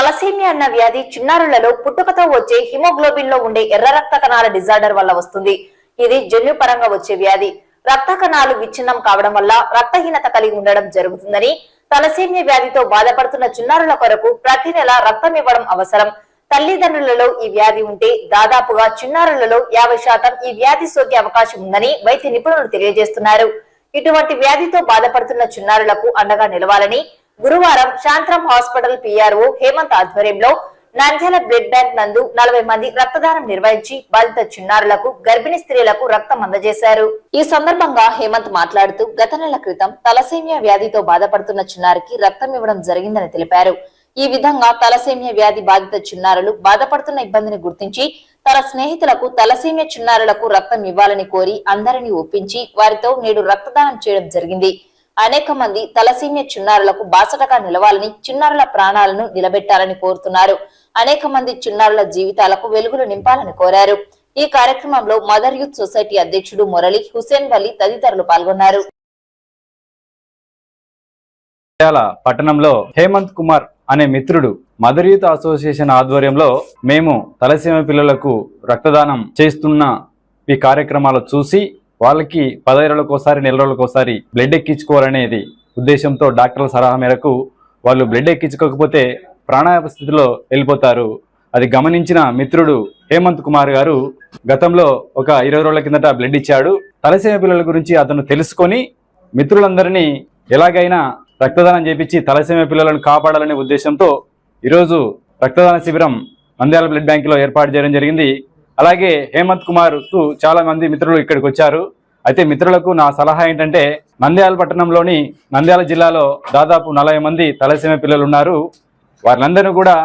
Thalassaemia అన్న వ్యాధి చిన్నారులలో పుట్టుకతో వచ్చే హిమోగ్లోబిన్లో ఉండే ఎర్ర రక్త కణాల డిజార్డర్ వల్ల వస్తుంది. ఇది జన్యుపరంగా వచ్చే వ్యాధి. రక్త కణాలు విచ్ఛిన్నం కావడం వల్ల రక్తహీనత కలిగి ఉండడం జరుగుతుందని తలసీమియా వ్యాధితో బాధపడుతున్న చిన్నారుల కొరకు ప్రతి నెల రక్తం ఇవ్వడం అవసరం. తల్లిదండ్రులలో ఈ వ్యాధి ఉంటే దాదాపుగా చిన్నారులలో యాభై శాతం ఈ వ్యాధి సోకే అవకాశం ఉందని వైద్య నిపుణులు తెలియజేస్తున్నారు. ఇటువంటి వ్యాధితో బాధపడుతున్న చిన్నారులకు అండగా నిలవాలని గురువారం శాంతరం హాస్పిటల్ పిఆర్ఓ హేమంత్ ఆధ్వర్యంలో నంద్యాల బ్లడ్ బ్యాంక్ నందు నలభై మంది రక్తదానం నిర్వహించి బాధిత చిన్నారులకు గర్భిణీ స్త్రీలకు రక్తం అందజేశారు. ఈ సందర్భంగా హేమంత్ మాట్లాడుతూ గత నెల క్రితం తలసేమియా వ్యాధితో బాధపడుతున్న చిన్నారికి రక్తం ఇవ్వడం జరిగిందని తెలిపారు. ఈ విధంగా తలసేమియా వ్యాధి బాధిత చిన్నారులు బాధపడుతున్న ఇబ్బందిని గుర్తించి తన స్నేహితులకు తలసేమియా చిన్నారులకు రక్తం ఇవ్వాలని కోరి అందరినీ ఒప్పించి వారితో నేడు రక్తదానం చేయడం జరిగింది. అనేక మంది తలసీమియా చిన్నారులకు బాసటగా నిలవాలని చిన్నారుల ప్రాణాలను నిలబెట్టాలని కోరుతున్నారు. అనేక మంది చిన్నారుల జీవితాలకు వెలుగులు నింపాలని కోరారు. ఈ కార్యక్రమంలో మదర్ యూత్ సొసైటీ అధ్యక్షుడు మురళి హుసేన్ వలి తదితరులు పాల్గొన్నారు. పట్టణంలో హేమంత్ కుమార్ అనే మిత్రుడు మదర్ యూత్ అసోసియేషన్ ఆధ్వర్యంలో మేము తలసీమ పిల్లలకు రక్తదానం చేస్తున్న ఈ కార్యక్రమాలు చూసి వాళ్ళకి పదహైదు రోజులకోసారి నెల రోజులకోసారి బ్లడ్ ఎక్కించుకోవాలనేది ఉద్దేశంతో డాక్టర్ల సలహా మేరకు వాళ్ళు బ్లడ్ ఎక్కించుకోకపోతే ప్రాణాయామ స్థితిలో వెళ్ళిపోతారు. అది గమనించిన మిత్రుడు హేమంత్ కుమార్ గారు గతంలో ఒక ఇరవై రోజుల కిందట బ్లడ్ ఇచ్చాడు. తలసేమ పిల్లల గురించి అతను తెలుసుకొని మిత్రులందరినీ ఎలాగైనా రక్తదానం చేపించి తలసేమ పిల్లలను కాపాడాలనే ఉద్దేశంతో ఈరోజు రక్తదాన శిబిరం నంద్యాల బ్లడ్ బ్యాంకులో ఏర్పాటు చేయడం జరిగింది. అలాగే హేమంత్ కుమార్ చాలా మంది మిత్రులు ఇక్కడికి వచ్చారు. అయితే మిత్రులకు నా సలహా ఏంటంటే నంద్యాల పట్టణంలోని నంద్యాల జిల్లాలో దాదాపు నలభై మంది తలసీమ పిల్లలు ఉన్నారు. వారినందరినీ కూడా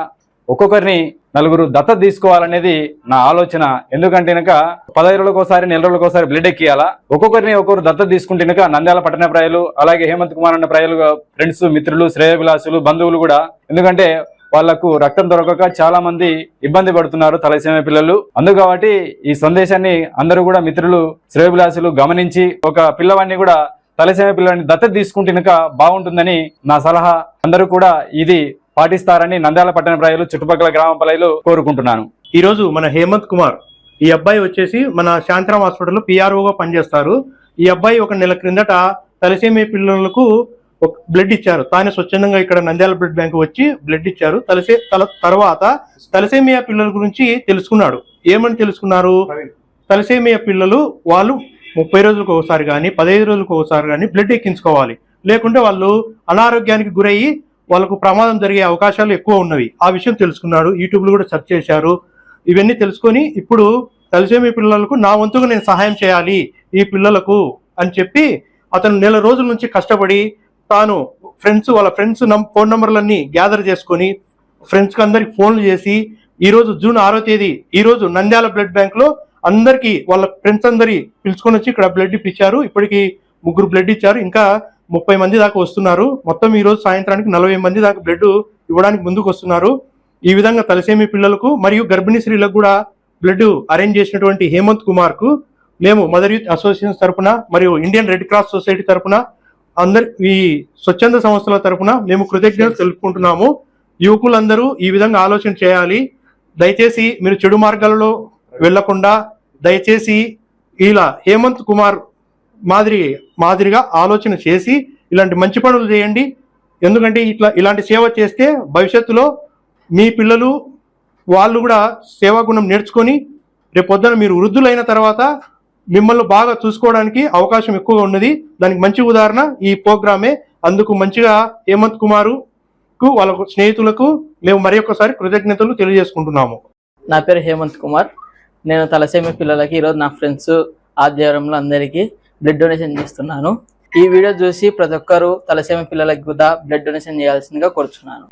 ఒక్కొక్కరిని నలుగురు దత్త తీసుకోవాలనేది నా ఆలోచన. ఎందుకంటే కనుక పదహైదు రోజులకోసారి నెల రోజులకోసారి బ్లడ్ ఎక్కియాలా? ఒక్కొక్కరిని ఒక్కొక్కరు దత్తత తీసుకుంటే కనుక నంద్యాల పట్టణ ప్రజలు అలాగే హేమంత్ కుమార్ అన్న ప్రజలు ఫ్రెండ్స్ మిత్రులు శ్రేయభిలాసులు బంధువులు కూడా. ఎందుకంటే వాళ్ళకు రక్తం దొరకక చాలా మంది ఇబ్బంది పడుతున్నారు తలసీమ పిల్లలు. అందుకు కాబట్టి ఈ సందేశాన్ని అందరూ కూడా మిత్రులు శ్రేయభిలాసులు గమనించి ఒక పిల్లవాడిని కూడా తలసేమ పిల్లవాడిని దత్తత తీసుకుంటే కనుక బాగుంటుందని నా సలహా. అందరూ కూడా ఇది పాటిస్తారని నంద్యాల పట్టణ ప్రజలు చుట్టుపక్కల గ్రామ ప్రజలు కోరుకుంటున్నాను. ఈ రోజు మన హేమంత్ కుమార్ ఈ అబ్బాయి వచ్చేసి మన శాంతరామ్ హాస్పిటల్లో పిఆర్ఓగా పనిచేస్తారు. ఈ అబ్బాయి ఒక నెల క్రిందట తలసేమి పిల్లలకు బ్లడ్ ఇచ్చారు. తానే స్వచ్ఛందంగా ఇక్కడ నంద్యాల బ్లడ్ బ్యాంక్ వచ్చి బ్లడ్ ఇచ్చారు. తలసే తల తర్వాత తలసేమియా పిల్లల గురించి తెలుసుకున్నాడు. ఏమని తెలుసుకున్నారు? తలసేమియా పిల్లలు వాళ్ళు ముప్పై రోజులకు ఒకసారి కానీ పదహైదు రోజులకు ఒకసారి కానీ బ్లడ్ ఎక్కించుకోవాలి. లేకుంటే వాళ్ళు అనారోగ్యానికి గురయ్యి వాళ్ళకు ప్రమాదం జరిగే అవకాశాలు ఎక్కువ ఉన్నవి. ఆ విషయం తెలుసుకున్నాడు. యూట్యూబ్లో కూడా సెర్చ్ చేశారు. ఇవన్నీ తెలుసుకొని ఇప్పుడు తలసేమి పిల్లలకు నా వంతుగా నేను సహాయం చేయాలి ఈ పిల్లలకు అని చెప్పి అతను నెల రోజుల నుంచి కష్టపడి తాను ఫ్రెండ్స్ వాళ్ళ ఫ్రెండ్స్ ఫోన్ నంబర్లన్నీ గ్యాదర్ చేసుకొని ఫ్రెండ్స్కి అందరికి ఫోన్లు చేసి ఈరోజు జూన్ ఆరో తేదీ ఈ రోజు నంద్యాల బ్లడ్ బ్యాంక్లో అందరికీ అందరికి వాళ్ళ ఫ్రెండ్స్ అందరి పిలుచుకొని వచ్చి ఇక్కడ బ్లడ్ ఇప్పించారు ఇప్పటికి ముగ్గురు బ్లడ్ ఇచ్చారు. ఇంకా ముప్పై మంది దాకా వస్తున్నారు. మొత్తం ఈరోజు సాయంత్రానికి నలభై మంది దాకా బ్లడ్ ఇవ్వడానికి ముందుకు వస్తున్నారు. ఈ విధంగా తలసేమి పిల్లలకు మరియు గర్భిణీ స్త్రీలకు కూడా బ్లడ్ అరేంజ్ చేసినటువంటి హేమంత్ కుమార్కు మేము మదర్ యూత్ అసోసియేషన్ తరపున మరియు ఇండియన్ రెడ్ క్రాస్ సొసైటీ తరపున అందరి ఈ స్వచ్ఛంద సంస్థల తరపున మేము కృతజ్ఞతలు తెలుపుకుంటున్నాము. యువకులందరూ ఈ విధంగా ఆలోచన చేయాలి. దయచేసి మీరు చెడు మార్గాలలో వెళ్ళకుండా దయచేసి ఇలా హేమంత్ కుమార్ మాదిరి మాదిరిగా ఆలోచన చేసి ఇలాంటి మంచి పనులు చేయండి. ఎందుకంటే ఇట్లా ఇలాంటి సేవ చేస్తే భవిష్యత్తులో మీ పిల్లలు వాళ్ళు కూడా సేవా గుణం నేర్చుకొని రేపొద్దున మీరు వృద్ధులైన తర్వాత మిమ్మల్ని బాగా చూసుకోవడానికి అవకాశం ఎక్కువగా ఉన్నది. దానికి మంచి ఉదాహరణ ఈ ప్రోగ్రామే. అందుకు మంచిగా హేమంత్ కుమారుకు వాళ్ళ స్నేహితులకు మేము మరి ఒక్కసారి కృతజ్ఞతలు తెలియజేసుకుంటున్నాము. నా పేరు హేమంత్ కుమార్. నేను తలసేమి పిల్లలకి ఈరోజు నా ఫ్రెండ్స్ ఆధ్వర్యంలో అందరికీ బ్లడ్ డొనేషన్ చేస్తున్నాను. ఈ వీడియో చూసి ప్రతి ఒక్కరూ తలసేమి పిల్లలకి కూడా బ్లడ్ డొనేషన్ చేయాల్సిందిగా కోరుచున్నాను.